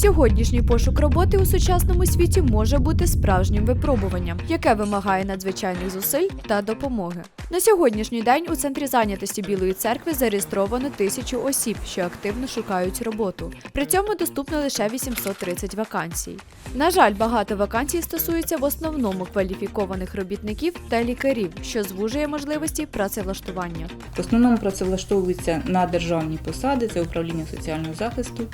Сьогоднішній пошук роботи у сучасному світі може бути справжнім випробуванням, яке вимагає надзвичайних зусиль та допомоги. На сьогоднішній день у центрі зайнятості Білої церкви зареєстровано тисячу осіб, що активно шукають роботу. При цьому доступно лише 830 вакансій. На жаль, багато вакансій стосуються в основному кваліфікованих робітників та лікарів, що звужує можливості працевлаштування. В основному працевлаштовуються на державні посади, це управління соціального захисту,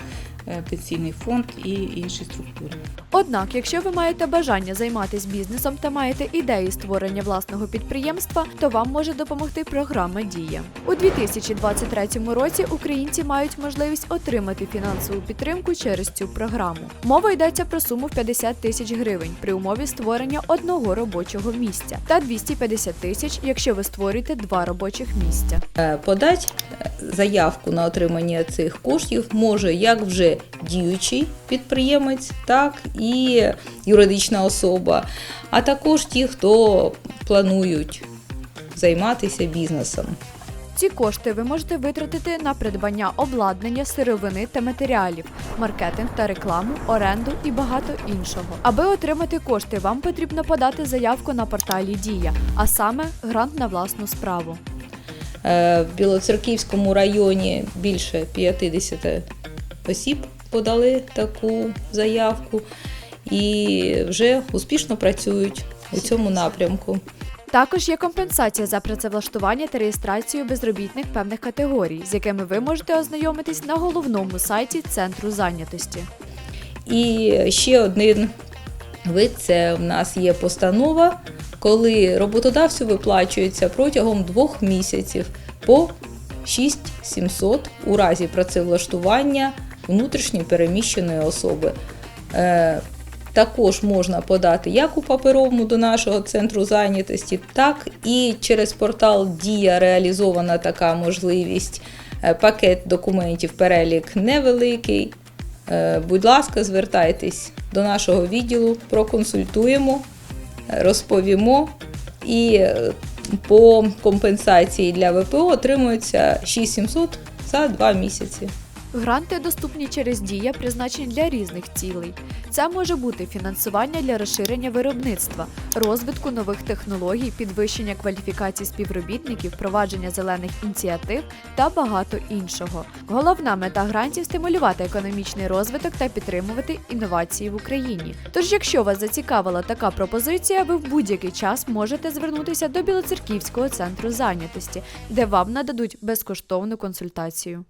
пенсійний фонд і інші структури. Однак, якщо ви маєте бажання займатися бізнесом та маєте ідеї створення власного підприємства, то вам може допомогти програма Дія у 2023 році. Українці мають можливість отримати фінансову підтримку через цю програму. Мова йдеться про суму в 50 тисяч гривень при умові створення одного робочого місця та 250 тисяч, якщо ви створюєте два робочих місця. Е, Подати е, заявку на отримання цих коштів може як вже діючий підприємець, так і юридична особа, а також ті, хто планують займатися бізнесом. Ці кошти ви можете витратити на придбання обладнання, сировини та матеріалів, маркетинг та рекламу, оренду і багато іншого. Аби отримати кошти, вам потрібно подати заявку на порталі Дія, а саме грант на власну справу. Е, В Білоцерківському районі більше 50 осіб подали таку заявку і вже успішно працюють у цьому напрямку. Також є компенсація за працевлаштування та реєстрацію безробітних певних категорій, з якими ви можете ознайомитись на головному сайті центру зайнятості. І ще один вид це в нас є постанова, коли роботодавцю виплачується протягом двох місяців по 6700 у разі працевлаштування внутрішньо переміщеної особи. Е, Також можна подати як у паперовому до нашого центру зайнятості, так і через портал Дія реалізована така можливість. Е, Пакет документів перелік невеликий. Е, Будь ласка, звертайтесь до нашого відділу, проконсультуємо, розповімо. І по компенсації для ВПО отримується 6700 за 2 місяці. Гранти доступні через дія, призначені для різних цілей. Це може бути фінансування для розширення виробництва, розвитку нових технологій, підвищення кваліфікації співробітників, впровадження зелених ініціатив та багато іншого. Головна мета грантів стимулювати економічний розвиток та підтримувати інновації в Україні. Тож, якщо вас зацікавила така пропозиція, ви в будь-який час можете звернутися до Білоцерківського центру зайнятості, де вам нададуть безкоштовну консультацію.